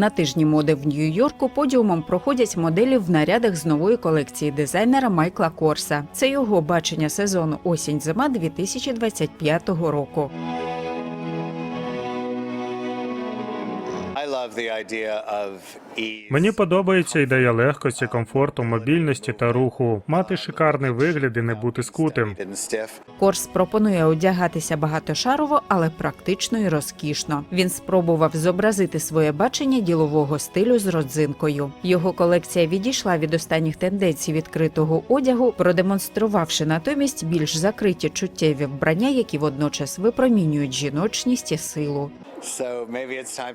На тижні моди в Нью-Йорку подіумом проходять моделі в нарядах з нової колекції дизайнера Майкла Корса. Це його бачення сезону осінь-зима 2025 року. Мені подобається ідея легкості, комфорту, мобільності та руху, мати шикарний вигляд і не бути скутим. Корс пропонує одягатися багатошарово, але практично і розкішно. Він спробував зобразити своє бачення ділового стилю з родзинкою. Його колекція відійшла від останніх тенденцій відкритого одягу, продемонструвавши натомість більш закриті чуттєві вбрання, які водночас випромінюють жіночність і силу.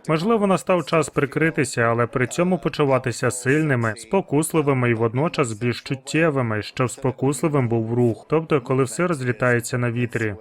Можливо, настав час прикритися, але при цьому почуватися сильними, спокусливими і водночас більш чуттєвими, щоб спокусливим був рух, тобто коли все розлітається на вітрі.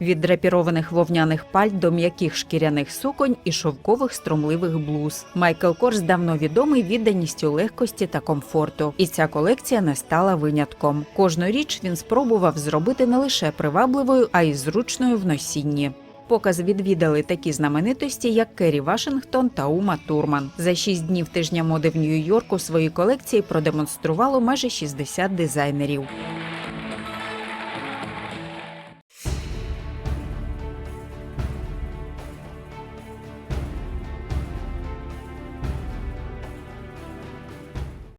Від драпірованих вовняних пальт до м'яких шкіряних суконь і шовкових струмливих блуз. Майкл Корс давно відомий відданістю легкості та комфорту, і ця колекція не стала винятком. Кожну річ він спробував зробити не лише привабливою, а й зручною в носінні. Показ відвідали такі знаменитості, як Керрі Вашингтон та Ума Турман. За шість днів тижня моди в Нью-Йорку свої колекції продемонструвало майже 60 дизайнерів.